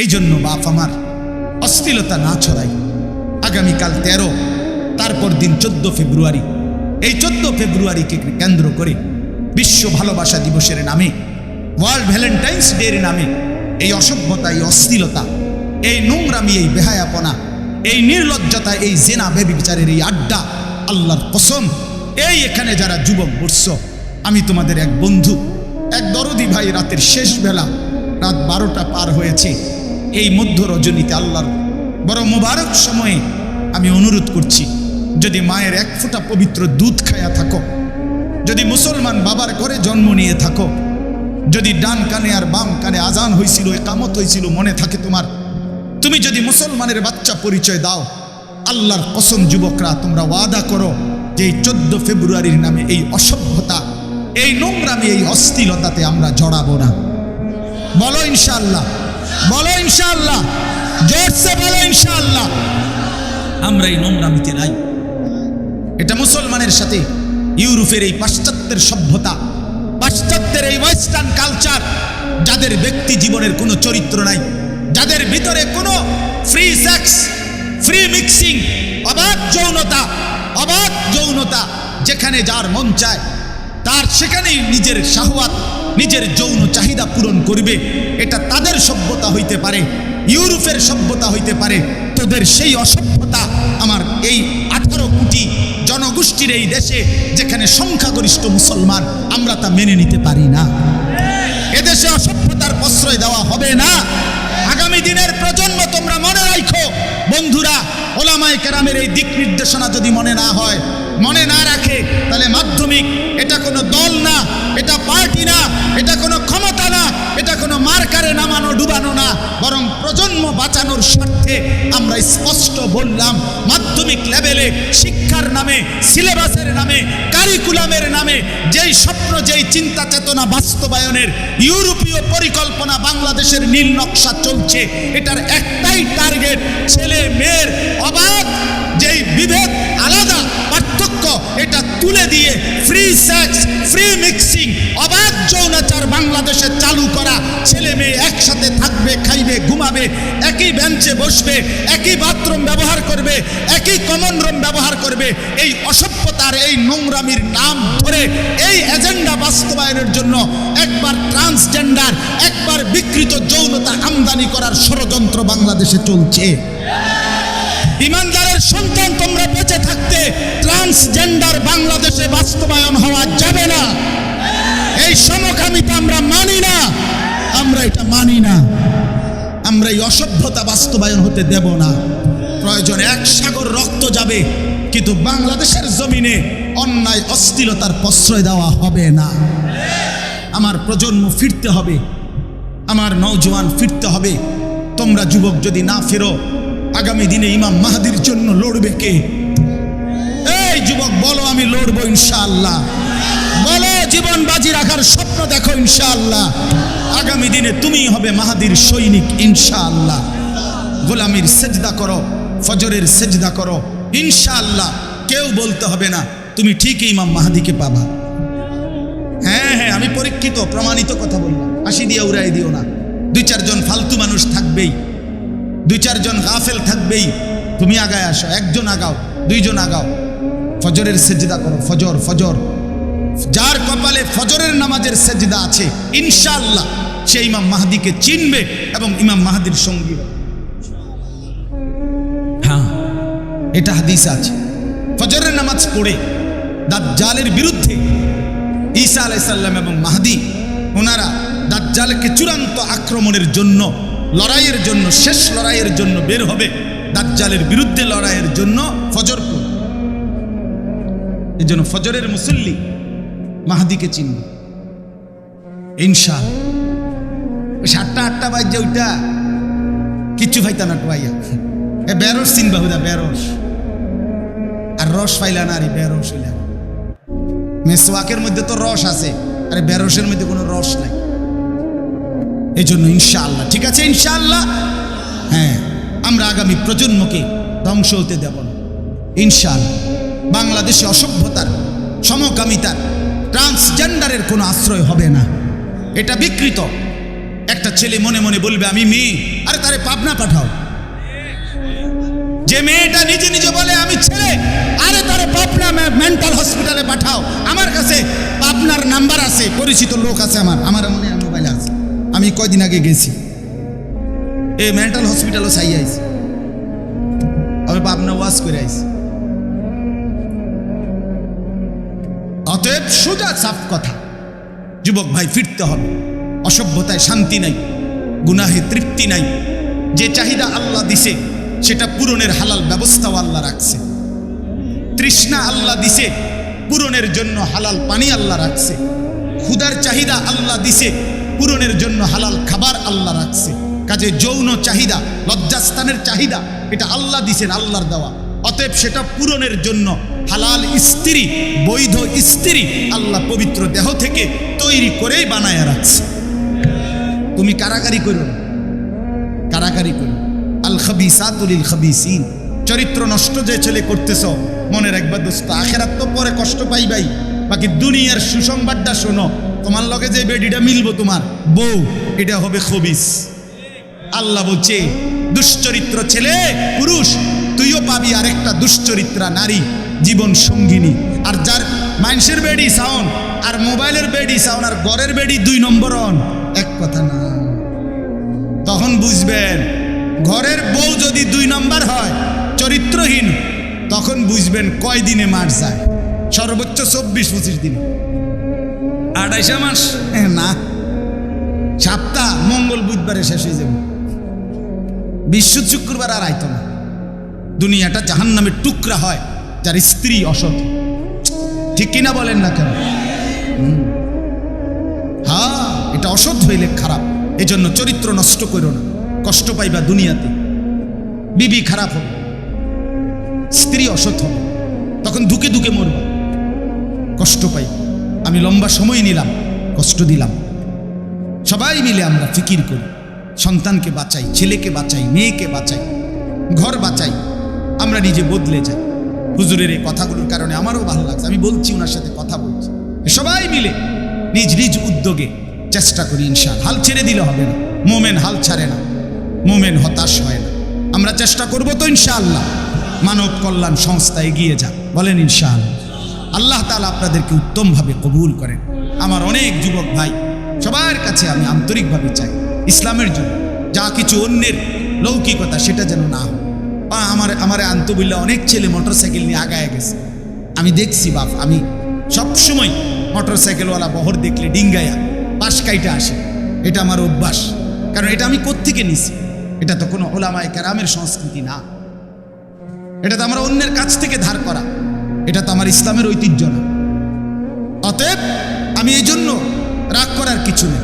এই জন্য বাপ আমার অশ্লীলতা না ছড়াই। আগামীকাল তেরো, তারপর দিন চোদ্দ ফেব্রুয়ারি। এই চোদ্দ ফেব্রুয়ারিকে কেন্দ্র করে বিশ্ব ভালোবাসা দিবসের নামে, ওয়ার্ল্ড ভ্যালেন্টাইন্স ডের নামে এই অসভ্যতা, এই অশ্লীলতা, এই নোংরামি, এই বেহায়াপনা, এই নির্লজ্জতা, এই জেনা বেবি বিচারের এই আড্ডা, আল্লাহর কসম, এই এখানে যারা যুবক বর্ষ আমি তোমাদের এক বন্ধু, এক দরদি ভাই রাতের শেষ বেলা রাত বারোটা পার হয়েছে। এই মধ্য রজনীতে আল্লাহর বড় মুবারক সময়ে আমি অনুরোধ করছি, যদি মায়ের এক ফোঁটা পবিত্র দুধ খায়া থাকো, যদি মুসলমান বাবার ঘরে জন্ম নিয়ে থাকো, যদি ডান কানে আর বাম কানে আজান হয়েছিল কামত হয়েছিল মনে থাকে তোমার, তুমি যদি মুসলমানের বাচ্চা পরিচয় দাও, আল্লাহর কসম যুবকরা, তোমরা ওয়াদা করো যে এই চোদ্দ ফেব্রুয়ারির নামে এই অসভ্যতা, এই নোংরামি, এই অস্থিলতাতে আমরা জড়াবো না। বলো ইনশাআল্লাহ বলো ইনশাআল্লাহ। জোরসে বলো ইনশাআল্লাহ। আমরা এই নোংরামিতে নাই। এটা মুসলমানের সাথে ইউরোপের এই পাশ্চাত্যের সভ্যতা, পাশ্চাত্যের এই ওয়েস্টার্ন কালচার, যাদের ব্যক্তি জীবনের কোনো চরিত্র নাই, যাদের ভিতরে কোনো ফ্রি সেক্স, ফ্রি মিক্সিং, অবাধ যৌনতা অবাধ যৌনতা যেখানে যার মন চায়, তার সেখানেই নিজের শাহওয়াত নিজের যৌন চাহিদা পূরণ করবে। এটা তাদের সভ্যতা হইতে পারে, ইউরোপের সভ্যতা হইতে পারে। তোদের সেই অসভ্যতা আমার এই আঠারো কোটি জনগোষ্ঠীর এই দেশে যেখানে সংখ্যাগরিষ্ঠ মুসলমান, আমরা তা মেনে নিতে পারি না। এদেশে অসভ্যতার প্রশ্রয় দেওয়া হবে না। আগামী দিনের প্রজন্ম তোমরা মনে রাখো বন্ধুরা, ওলামায় কেরামের এই দিক নির্দেশনা যদি মনে না হয়, মনে না রাখে, তাহলে মাধ্যমিক এটা কোনো দল না। প্রজন্ম বাঁচানোর স্বার্থে আমরা স্পষ্ট বললাম, মাধ্যমিক লেভেলে শিক্ষার নামে, সিলেবাসের নামে, কারিকুলামের নামে, যেই স্বপ্ন, যেই চিন্তা চেতনা বাস্তবায়নের ইউরোপীয় পরিকল্পনা বাংলাদেশের নীল নকশা চলছে, এটার একটাই টার্গেট, ছেলে, মেয়ের অবাধ যেই বিভেদ, আলাদা পার্থক্য, এটা তুলে দিয়ে ফ্রি সেক্স ফ্রি মিক্সিং বাংলাদেশে চালু করা ছেলে মেয়ে একসাথে থাকবে, খাইবে, ঘুমাবে, একই বেঞ্চে বসবে, একই বাথরুম ব্যবহার করবে, একই কমন রুম ব্যবহার করবে, এই অসভ্যতার, এই নোংরামির নাম ধরে এই এজেন্ডা বাস্তবায়নের জন্য একবার ট্রান্সজেন্ডার একবার বিকৃত যৌনতা আমদানি করার ষড়যন্ত্র বাংলাদেশে চলছে। ইমানদারের সন্তান তোমরা বেঁচে থাকতে ট্রান্সজেন্ডার বাংলাদেশে বাস্তবায়ন হওয়া যাবে না। এই সমকামিতা আমরা মানি না। আমরা এটা মানি না। আমরা এই অসভ্যতা বাস্তবায়ন হতে দেব না। প্রয়োজনে এক সাগর রক্ত যাবে, কিন্তু বাংলাদেশের জমিনে অন্যায়, অস্থিরতার প্রশ্রয় দেওয়া হবে না। আমার প্রজন্ম ফিরতে হবে, আমার নওজোয়ান ফিরতে হবে। তোমরা যুবক যদি না ফেরো, আগামী দিনে ইমাম মাহাদির জন্য লড়বে কে? এই যুবক, বলো আমি লড়বো ইনশাআল্লাহ। জীবন বাজি রাখার স্বপ্ন দেখো ইনশাআল্লাহ। আগামী দিনে তুমি হবে মাহাদির সৈনিক ইনশাআল্লাহ। গোলামির সেজদা করো, ফজরের সেজদা করো, ইনশাআল্লাহ। কেউ বলতে হবে না, তুমি ঠিকই ইমাম মাহাদিকে পাবা। হ্যাঁ হ্যাঁ আমি পরীক্ষিত, প্রমাণিত কথা বললাম। হাসি দিয়ে উড়াই দিও না। দুই, চারজন ফালতু মানুষ থাকবেই। দুই, চারজন গাফেল থাকবেই। তুমি আগায় আসো, একজন আগাও, দুইজন আগাও। ফজরের সেজদা করো, ফজর ফজর। যার কপালে ফজরের নামাজের সেজদা আছে, ইনশাআল্লাহ সে ইমাম মাহাদিকে চিনবে এবং ইমাম মাহাদির সঙ্গী হবে। হ্যাঁ এটা হাদিস আছে। ফজরের নামাজ পড়ে দাজ্জালের বিরুদ্ধে ঈসা আলাইসাল্লাম এবং মাহাদি, ওনারা দাজ্জালকে চূড়ান্ত আক্রমণের জন্য, লড়াইয়ের জন্য, শেষ লড়াইয়ের জন্য বের হবে। দাজ্জালের বিরুদ্ধে লড়াইয়ের জন্য ফজর এই জন্য ফজরের মুসল্লি মাহাদিকে চিনবে। ইনশা ওই সাতটা, আটটা বাজছে ওইটা কিচ্ছু পাইতা না টুয়াইয়া। এ বেরস চিনবা হুদা, বেরস। আর রস পাইলা না আরে বেরস হইলা। মেসওয়াকের মধ্যে তো রস আছে, আরে বেরসের মধ্যে কোনো রস নাই। এই জন্য ইনশাআল্লাহ, ঠিক আছে ইনশাআল্লাহ? হ্যাঁ আমরা আগামী প্রজন্মকে ধ্বংস হতে দেব না। ইনশাআল্লাহ, বাংলাদেশে অসভ্যতার, সমকামিতার ট্রান্সজেন্ডারের কোনো আশ্রয় হবে না। এটা বিকৃত। একটা ছেলে মনে মনে বলবে, আমি মেয়ে। আরে তারে পাবনা পাঠাও। যে মেয়েটা নিজে নিজে বলে, আমি ছেলে। আরে তারে পাবনা মেন্টাল হসপিটালে পাঠাও। আমার কাছে পাবনার নাম্বার আছে, পরিচিত লোক আছে আমার। আমার মনে মোবাইলে আছে। আমি কয়দিন আগে গেছি। এই মেন্টাল হসপিটালও চাই আইছি। আমি পাবনা ওয়াশ করে আইছি। অতএব সোজা সাফ কথা। যুবক ভাই, ফিরতে হবে। অসভ্যতায় শান্তি নাই, গুনাহে তৃপ্তি নাই। যে চাহিদা আল্লাহ দিছে, সেটা পূরণের হালাল ব্যবস্থাও আল্লাহ রাখছে। তৃষ্ণা আল্লাহ দিছে, পূরণের জন্য হালাল পানি আল্লাহ রাখছে। ক্ষুদার চাহিদা আল্লাহ দিছে, পূরণের জন্য হালাল খাবার আল্লাহ রাখছে। কাজে যৌন চাহিদা, লজ্জাস্থানের চাহিদা, এটা আল্লাহ দিছেন, আল্লাহর দেওয়া। অতএব সেটা পূরণের জন্য হালাল স্ত্রী, বৈধ স্ত্রী আল্লাহ পবিত্র দেহ থেকে তৈরি করেই বানায় রাখছে। তুমি কারাগারি করো কারাগারি করো। আল খাবিসাতুলিল খাবিসিন। চরিত্র নষ্ট যে ছেলে করতেছ, মনে রাখবা দোস্ত, আখেরাত তো পরে কষ্ট পাইবাই বাকি দুনিয়ার সুসংবাদটা শোনো, তোমার লগে যে বেডিটা মিলবো তোমার, বউ, এটা হবে খবিস। আল্লাহ বলছে, দুশ্চরিত্র ছেলে, পুরুষ তুইও পাবি আরেকটা দুশ্চরিত্রা নারী জীবন সঙ্গিনী। আর যার মানুষের বেডি সাউন আর মোবাইলের বেডি সাউন আর ঘরের বেডি দুই নম্বর অন এক কথা না। তখন বুঝবেন ঘরের বউ যদি দুই নম্বর হয় চরিত্রহীন তখন বুঝবেন কয় দিনে মার যায়। সর্বোচ্চ চব্বিশ পঁচিশ দিন। আড়াইশো মাস? না। সপ্তাহ মঙ্গল বুধবারে শেষ হয়ে যাবে। বিশ্ব শুক্রবার আর আইতো না। দুনিয়াটা জাহান নামের টুকরা হয়, যার স্ত্রী অসৎ। ঠিক কিনা বলেন না কেন। হ্যাঁ এটা অসৎ হইলে খারাপ, এজন্য চরিত্র নষ্ট করো না, কষ্ট পাইবা দুনিয়াতে। বিবি খারাপ হবে, স্ত্রী অসৎ হবে, তখন ধুকে ধুকে মরবা। কষ্ট পাই, আমি লম্বা সময় নিলাম, কষ্ট দিলাম। সবাই মিলে আমরা ফিকির করি, সন্তানকে বাঁচাই, ছেলেকে বাঁচাই, মেয়েকে বাঁচাই, ঘর বাঁচাই আমরা নিজে বদলে যাই। হুজুরের এই কথাগুলোর কারণে আমারও ভালো লাগছে। আমি বলছি ওনার সাথে কথা বলছি। সবাই মিলে নিজ নিজ উদ্যোগে চেষ্টা করি ইনশাল হাল ছেড়ে দিলে হবে না। মোমেন হাল ছাড়ে না। মোমেন হতাশ হয় না। আমরা চেষ্টা করব তো ইনশাআল্লাহ। মানব কল্যাণ সংস্থা এগিয়ে যাক। বলেন ইনশাআল্লাহ। আল্লাহ তাআলা আপনাদেরকে উত্তমভাবে কবুল করেন। আমার অনেক যুবক ভাই, সবার কাছে আমি আন্তরিকভাবে চাই। ইসলামের জন্য যা কিছু অন্যের লৌকিকতা সেটা যেন না হয়। বা আমার আমার আন্তবিল্লা অনেক ছেলে মোটরসাইকেল নিয়ে আগায় গেছে। আমি দেখছি, বাপ, আমি সবসময় মোটরসাইকেলওয়ালা বহর দেখলে ডিঙ্গায়া পাশ কাইটা আসে। এটা আমার অভ্যাস। কারণ এটা আমি কোত্থেকে নিছি? এটা তো কোনো ওলামায় কারামের সংস্কৃতি না। এটা তো আমরা অন্যের কাছ থেকে ধার করা। এটা তো আমার ইসলামের ঐতিহ্য না। অতএব আমি এই জন্য রাগ করার কিছু নেই।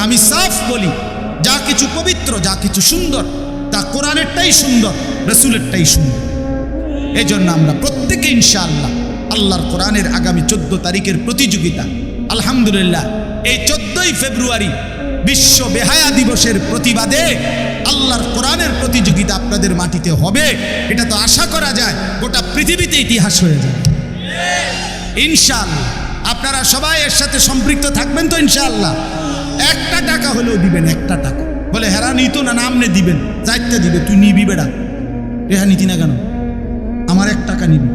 আমি সাফ বলি, যা কিছু পবিত্র, যা কিছু সুন্দর তা কোরআনেরটাই সুন্দর, রসুলেরটাই সুন্দর। এই জন্য আমরা প্রত্যেকে ইনশাআল্লাহ আল্লাহর কোরআনের আগামী চোদ্দ তারিখের প্রতিযোগিতা, আলহামদুলিল্লাহ, এই চোদ্দই ফেব্রুয়ারি বিশ্ব বেহায়া দিবসের প্রতিবাদে আল্লাহর কোরআনের প্রতিযোগিতা আপনাদের মাটিতে হবে। এটা তো আশা করা যায়, গোটা পৃথিবীতে ইতিহাস হয়ে যায় ইনশাআল্লাহ, আপনারা সবাই এর সাথে সম্পৃক্ত থাকবেন তো ইনশাআল্লাহ। একটা টাকা হলেও দিবেন, একটা টাকা। বলে, হেরা নিত না নামনে দিবেন। চারটা দিবে, তুই নিবি বেড়া। রেহা নিতি না কেন? আমার এক টাকা নিবি।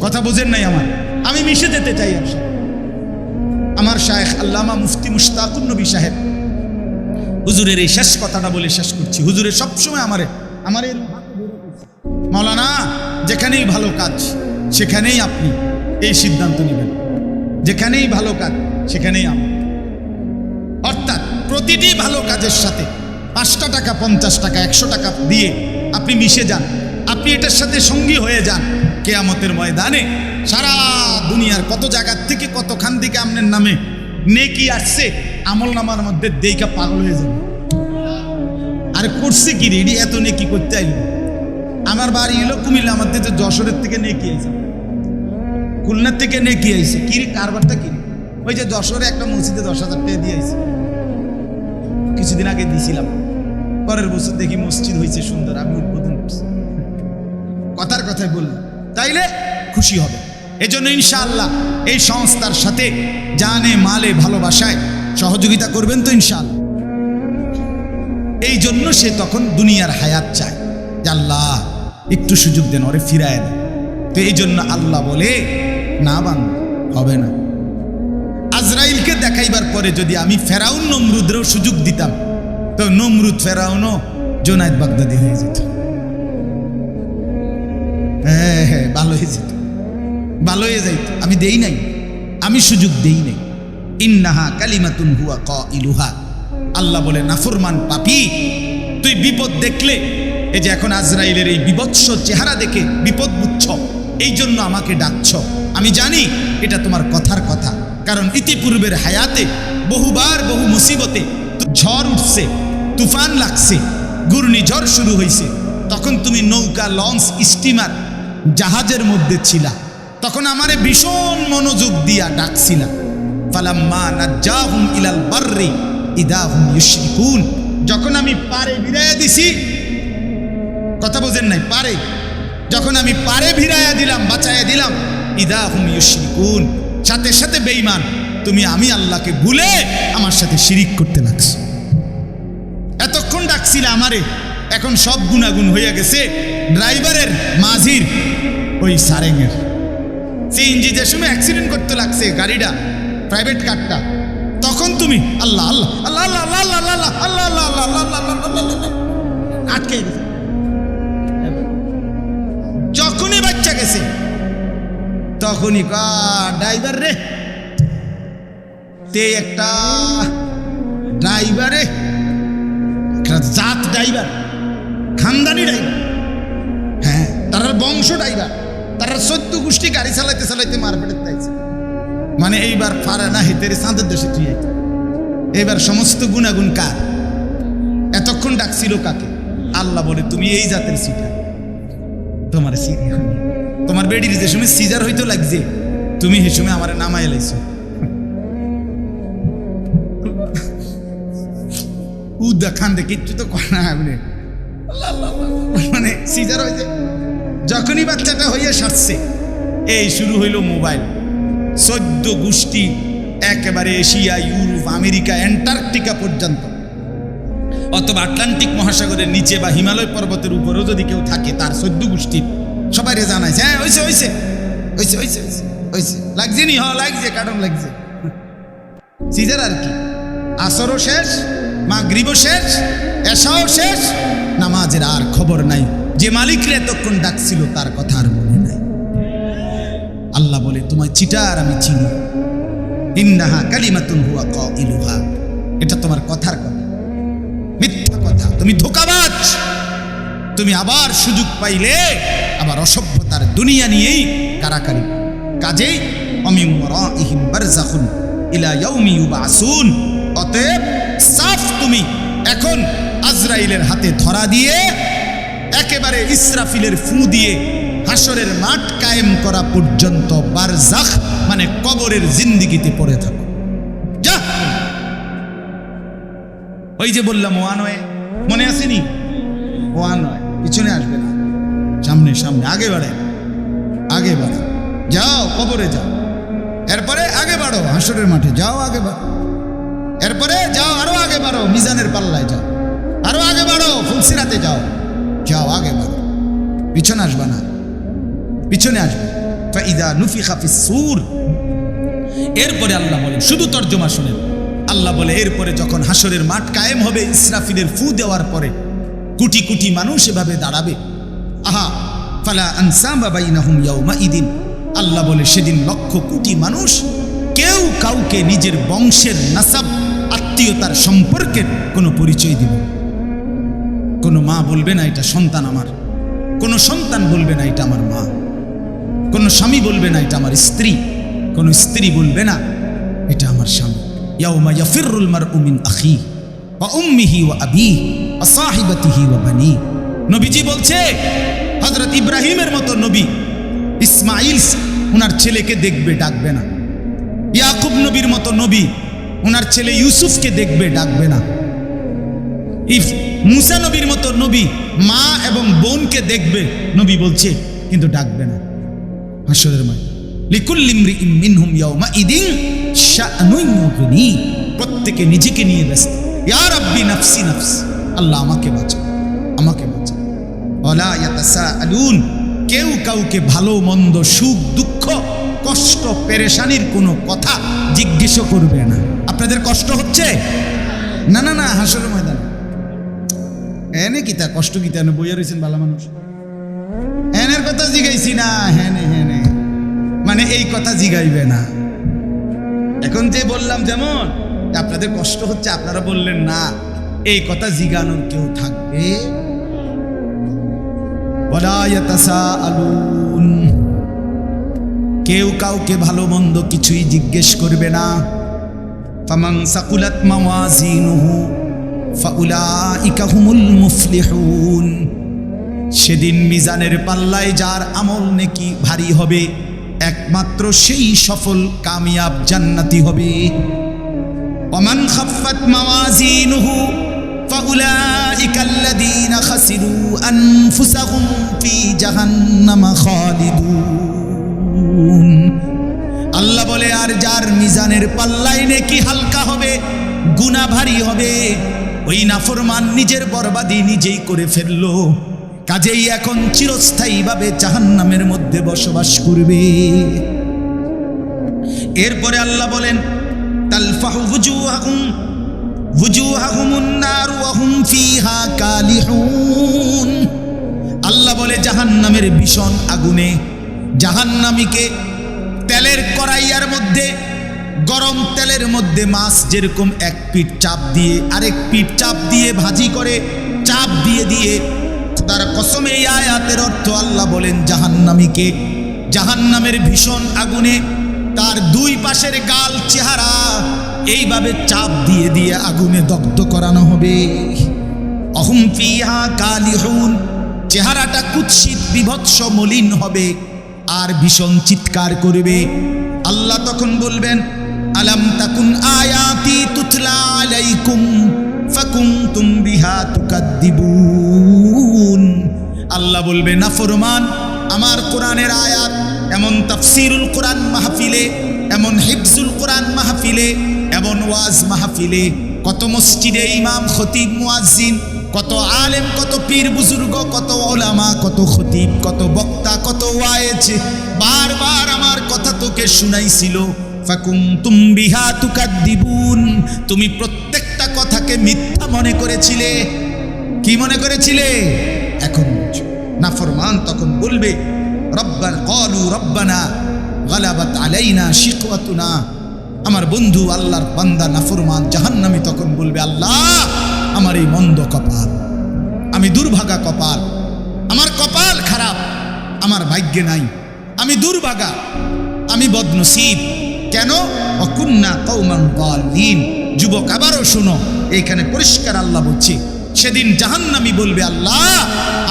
কথা বোঝেন নাই আমার। আমি মিশে যেতে চাই আমার শায়েখ আল্লামা মুফতি মুশতাকুন নবী সাহেব। হুজুরের এই শেষ কথাটা বলে শেষ করছি। হুজুরের সবসময় আমারে, আমার মৌলানা যেখানেই ভালো কাজ, সেখানেই আপনি এই সিদ্ধান্ত নেবেন। যেখানেই ভালো কাজ, সেখানেই অর্থাৎ প্রতিটি ভালো কাজের সাথে পাঁচটা টাকা, পঞ্চাশ টাকা, একশো টাকা দিয়ে আপনি মিশে যান। আপনি এটার সাথে সঙ্গী হয়ে যান কেয়ামতের ময়দানে। সারা দুনিয়ার কত জায়গার থেকে কতখান থেকে আপনার নামে নেকি আসছে, আমল নামার মধ্যে দেইকা পাগল হয়ে যাবে। আর করছে কি রে? এডি এত নেকি করতে আইল। আমার বাড়ি এলো কুমিল্লা, আমার তো যশোরের থেকে নেকি আইছে। খুলনার থেকে নেকি আইছে। কি কারবারটা কি? ওই যে যশোরে একটা মসজিদে দশ হাজার টাকা দিয়ে আইছে। কিছুদিন আগে দিয়েছিলাম। পরের বছর দেখি মসজিদ হয়েছে সুন্দর, আমি উদ্বোধন করছি। কথার কথায় বললাম, তাইলে খুশি হবে। এজন্য ইনশাআল্লাহ এই সংস্থার সাথে জানে, মালে, ভালোবাসায় সহযোগিতা করবেন তো ইনশাআল্লাহ। এই জন্য সে তখন দুনিয়ার হায়াত চায়। আল্লাহ, একটু সুযোগ দেন, ওরে ফিরায় দেন। তো এই জন্য আল্লাহ বলে, না বান হবে না। আজরাইলকে দেখাইবার পরে যদি আমি ফেরাউন নমরুদেরও সুযোগ দিতাম, তো নমরুদ ফেরাউনও জোনায়দ বাগদাদি হয়ে যেত। হ্যাঁ হ্যাঁ ভালো হয়ে যেত। ভালো হয়ে যাইত। আমি দেই নাই। আমি সুযোগ দেই নাই। ইন্নাহা কালিমাতুন হুয়া ক ইলুহা আল্লাহ বলে, নাফরমান পাপি, তুই বিপদ দেখলে, এই যে এখন আজরাইলের এই বিবৎস চেহারা দেখে বিপদ বুঝছ এই জন্য আমাকে ডাকছ। আমি জানি এটা তোমার কথার কথা। কারণ ইতিপূর্বের হায়াতে বহুবার বহু মুসিবতে ঝড় উঠছে, তুফান লাগছে, ঘূর্ণিঝড় শুরু হয়েছে তখন তুমি নৌকা, লঞ্চ, স্টিমার জাহাজের মধ্যে ছিলা। তখন আমারে ভীষণ মনোযোগ দিয়া ডাকছিলা। যখন আমি পারে বিরাইয়া দিছি, কথা বোঝেন নাই, পারে। যখন আমি পারে ভিড়াইয়া দিলাম, বাঁচাইয়া দিলাম ইদাহুম ইউশরিকুন। সাথে সাথে বেইমান তুমি আমি আল্লাহকে ভুলে আমার সাথে শিরিক করতে লাগছো এতক্ষণ ডাকছিলে আমারে এখন সব গুণাগুণ হইয়া গেছে ড্রাইভারের মাঝির ওই সারেঙের সিএনজি যে সময় অ্যাক্সিডেন্ট করতে লাগছে গাড়িটা প্রাইভেট কারটা তখন তুমি আল্লাহ আল্লাহ আল্লাহ আল্লাহ আল্লাহ আল্লাহ আল্লাহ আল্লাহ আল্লাহ আল্লাহ আল্লাহ আল্লাহ আটকে গেছে তখনই ড্রাইভার রে। তে একটা ড্রাইভারে, একটা জাত ড্রাইভার, খানদানি ড্রাইভার। হ্যাঁ তার বংশ ড্রাইভার তার সদ্য গোষ্ঠী গাড়ি চালাইতে চালাইতে মারপেটে তাইছে মানে এইবার ফারা না হেতের চাঁদের দেশে। এইবার সমস্ত গুণাগুণ কার? এতক্ষণ ডাকছিল কাকে? আল্লাহ বলে, তুমি এই জাতের সিটা। তোমার সিরি হয়নি। তোমার বেডির যে সময় সিজার হইতো লাগছে। তুমি সে সময় আমার নামাই লাইছো। উদা খান দে, কিচ্ছু তো করে না আপনি। মানে সিজার হয়েছে যখনই বাচ্চাটা হইয়া সারছে, এই শুরু হইল মোবাইল। চোদ্দ গোষ্ঠী, একেবারে এশিয়া, ইউরোপ, আমেরিকা, অ্যান্টার্কটিকা পর্যন্ত। অথবা আটলান্টিক মহাসাগরের নিচে বা হিমালয় পর্বতের উপরেও যদি কেউ থাকে, তার চোদ্দ গোষ্ঠী। সবাই রে জানাইছে হ্যাঁ হয়েছে হয়েছে হয়েছে হয়েছে হয়েছে লাগছে নি হ লাগছে কারণ লাগছে। সিজার আর কি? আসরও শেষ মা গ্রীব শেষ এসাও শেষ, নামাজের আর খবর নাই। যে মালিকরে এতক্ষণ ডাকছিল, তার কথা আর মনে নাই। আল্লাহ বলে, তোমায় চিটার আমি চিনি। ইন্নাহা কালিমাতুন হুয়া ক ইলুহা এটা তোমার কথার কথা। মিথ্যা কথা। তুমি ধোকাবাজ। তুমি আবার সুযোগ পাইলে আবার অসভ্যতার দুনিয়া নিয়েই কারাকারি। কাজেই অমিম ইহিম বারজাখুন ইলা ইয়াউমি ইউবাসুন। অতএব সাফ তুমি এখন আজরাইলের হাতে ধরা দিয়ে একেবারে ইসরাফিলের ফু দিয়ে হাসরের মাঠ কায়েম করা পর্যন্ত বারজাখ মানে কবরের জিন্দিগিতে পড়ে থাকো। যা! ওই যে বললাম, ওয়ান ওয়ে। মনে আসেনি ওয়ান ওয়ে। পিছনে আসবে না। সামনে সামনে, আগে বাড়ে আগে বাড়ে যাও, কবরে যাও। এরপরে আগে বাড়ো হাসরের মাঠে। যাও, আগে বাড়ো এরপরে যাও, আরও আগে বাড়ো মিজানের পাল্লায় যাও। আরও আগে বাড়ো ফুলসিরাতে যাও। যাও, আগে বাড়ো পিছনে আসবে না। পিছনে আসবে। ফাইদা নুফি খাফিস সুর। এরপরে আল্লাহ বলেন, শুধু তর্জমা শুনেন। আল্লাহ বলে, এরপরে যখন হাসরের মাঠ কায়েম হবে, ইসরাফিলের ফু দেওয়ার পরে কোটি কোটি মানুষ এভাবে দাঁড়াবে। আহা, ফালা আনসামা বাইনাহুম ইয়াউমা ইদিন আল্লাহ বলে, সেদিন লক্ষ কোটি মানুষ, কেউ কাউকে নিজের বংশের নাসাব, আত্মীয়তার সম্পর্কের কোনো পরিচয় দিবে। কোনো মা বলবে না, এটা সন্তান আমার। কোনো সন্তান বলবে না, এটা আমার মা। কোনো স্বামী বলবে না, এটা আমার স্ত্রী। কোনো স্ত্রী বলবে না, এটা আমার স্বামী। ইয়াউমা ইয়াফিরুল মারউ উমিন আখি ওয়া উম্মিহি ওয়া আবিহি। নবীজি বলছে, হযরত ইব্রাহিমের মতো নবী ইসমাইল ওনার ছেলেকে দেখবে, ডাকবে না। ইয়াকুব নবীর মতো নবী ওনার ছেলে ইউসুফকে দেখবে, ডাকবে না। ইফ মুসা নবীর মতো নবী মা এবং বোনকে দেখবে, নবী বলছে, কিন্তু ডাকবে না। হাসরের মায়, লিকুল্লি ইমরিইম মিনহুম ইয়াউমা ইদিন ইউগনি প্রত্যেকে নিজেকে নিয়ে ব্যস্ত। ইয়া রাব্বি নাফসি নাফস। আল্লাহ আমাকে বাঁচা আমাকে বাঁচা। ইয়াতাসাআলুন, কেউ কাউকে ভালো, মন্দ, সুখ, দুঃখ, কষ্ট, পেরেশানির কোনো কথা জিজ্ঞেস করবে না। আপনাদের কষ্ট হচ্ছে? না না না হাসর ময়দান। এনে কিতা কষ্ট কিতা এনে বইয়া রয়েছেন ভালো মানুষ? এনের কথা জিগাইছি না হ্যানে হ্যানে মানে এই কথা জিগাইবে না। এখন যে বললাম যেমন আপনাদের কষ্ট হচ্ছে, আপনারা বললেন না। এই কথা জিগানোর কেউ থাকবে। কেউ কাউকে ভালো মন্দ কিছুই জিজ্ঞেস করবে না। ফামান সাকুলাত মাওয়াজিনুহু, ফাউলাইকা হুমুল মুফলিহুন। সেদিন মিজানের পাল্লায় যার আমল নেকি ভারী হবে, একমাত্র সেই সফল কামিয়াব জান্নাতি হবে। ওমান খাফাত মাওয়াজিনুহু فأولئك الذين خسروا أنفسهم في جهنم خالدون আল্লাহ বলে আর যার মিজানের পাল্লায় নেকি হালকা হবে গুণা ভারী হবে ওই নাফরমান নিজের বরবাদি নিজেই করে ফেললো কাজেই এখন চিরস্থায়ীভাবে জাহান্নামের মধ্যে বসবাস করবে এরপরে আল্লাহ বলেন তালফাহু আল্লাহ বলে, জাহান্নামের ভীষণ আগুনে, জাহান্নামীকে তেলের কড়াইয়ার মধ্যে, গরম তেলের মধ্যে মাছ যেরকম এক পিঠ চাপ দিয়ে, আরেক পিঠ চাপ দিয়ে ভাজি করে, চাপ দিয়ে দিয়ে তার কসমে আয়াতের অর্থ আল্লাহ বলেন, জাহান্নামীকে, জাহান্নামের ভীষণ আগুনে তার দুই পাশের গাল চেহারা এইভাবে চাপ দিয়ে দিয়ে আগুনে দগ্ধ করানো হবে। অহুম ফিহা কালিহুন, চেহারাটা কুৎসিত, বিভৎস, মলিন হবে আর ভীষণ চিৎকার করবে। আল্লাহ তখন বলবেন, আলাম তাকুন আয়াতি তুতলা আলাইকুম, ফাকুনতুম বিহা তুকাদ্দিবুন। আল্লাহ বলবে নাফরমান আমার কোরআনের আয়াত এমন তাফসিরুল কোরআন মাহফিলে, এমন হিফজুল কোরআন মাহফিলে, এমন ওয়াজ মাহফিলে, কত মসজিদে ইমাম, খতিব, মুয়াজ্জিন, কত আলেম, কত পীর বুজুর্গ, কত ওলামা, কত খতিব, কত বক্তা, কত ওয়ায়েজ, বারবার আমার কথা তোকে শুনাইছিল ফাকুম তুম বিহা তুকাদ্দিবুন, তুমি প্রত্যেকটা কথাকে মিথ্যা মনে করেছিলে কি মনে করেছিলে এখন বুঝো। নাফরমান তখন বলবে রব্বান কলু রব্বানা গালাবাত আলাইনা শিকওয়াতুনা। আমার বন্ধু আল্লাহর বান্দা নাফরমান জাহান্নামী তখন বলবে, আল্লাহ, আমার এই মন্দ কপাল, আমি দুর্ভাগা কপাল, আমার কপাল খারাপ, আমার ভাগ্যে নাই, আমি দুর্ভাগা, আমি বদনসিব, কেন? অকুন্না কৌমান দিন যুবক, আবারও শোনো, এইখানে পরিষ্কার আল্লাহ বলছি, সেদিন জাহান্নামি বলবে, আল্লাহ,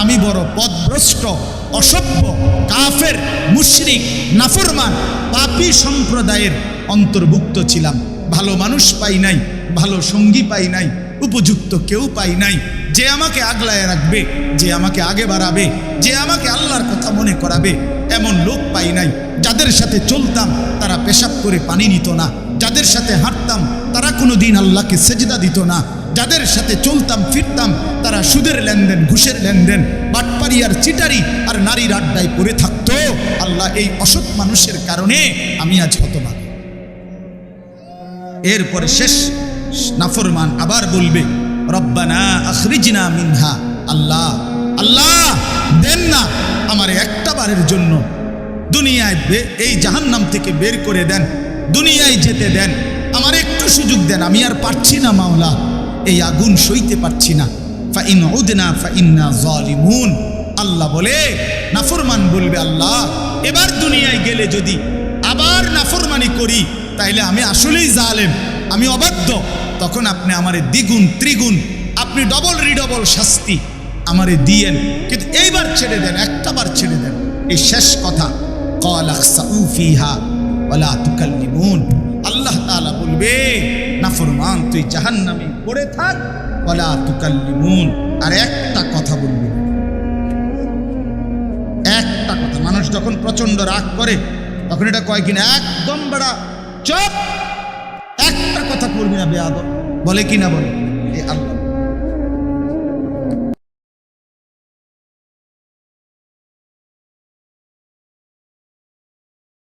আমি বড় পদভ্রষ্ট অসভ্য, কাফের, মুশরিক, নাফরমান, পাপী সম্প্রদায়ের অন্তর্ভুক্ত ছিলাম। ভালো মানুষ পাই নাই, ভালো সঙ্গী পাই নাই, উপযুক্ত কেউ পাই নাই। যে আমাকে আগলায় রাখবে, যে আমাকে আগে বাড়াবে, যে আমাকে আল্লাহর কথা মনে করাবে, এমন লোক পাই নাই। যাদের সাথে চলতাম, তারা পেশাব করে পানি নিত না। যাদের সাথে হাঁটতাম, তারা কোনো দিন আল্লাহকে সেজদা দিত না। যাদের সাথে চলতাম, ফিরতাম, তারা সুদের লেনদেন, ঘুষের লেনদেন বাটপারি আর চিটারি আর নারীর আড্ডায় পড়ে থাকতো। আল্লাহ এই অসৎ মানুষের কারণে আমি আজ হতবাক এরপরে শেষ নাফরমান আবার বলবে, রব্বানা আখরিজনা মিনহা। আল্লাহ আল্লাহ, দেন না আমার একটা বারের জন্য। দুনিয়ায় এই জাহান্নাম থেকে বের করে দেন। দুনিয়ায় যেতে দেন। আমার একটু সুযোগ দেন, আমি আর পারছি না মাওলা। এই আগুন সইতে পারছি না। ফাইন উদনা, ফাইন্না জলিমুন। আল্লাহ বলে, নাফরমান বলবে আল্লাহ, এবার দুনিয়ায় গেলে যদি আবার নাফরমানি করি, তাইলে আমি আসলেই জালেম, আমি অবাধ্য। তখন আপনি আমারে দ্বিগুণ, ত্রিগুণ, আপনি ডবল রিডবল শাস্তি আমারে দিয়েন। কিন্তু এইবার ছেড়ে দেন একটা বার ছেড়ে দেন। এই শেষ কথা কলাক্সা উফিহা ওলা তুকাল্লিমুন। আল্লাহ তালা বলবে, নাফরমান, তুই জাহান নামে পড়ে থাক, ওয়ালা তুকাল্লিমুন। আর একটা কথা বলবি। একটা কথা, মানুষ যখন প্রচণ্ড রাগ করে, তখন এটা কয় কিনা, একদম বেড়া, চপ! একটা কথা করবি না বেয়াদ বলে কিনা বলে?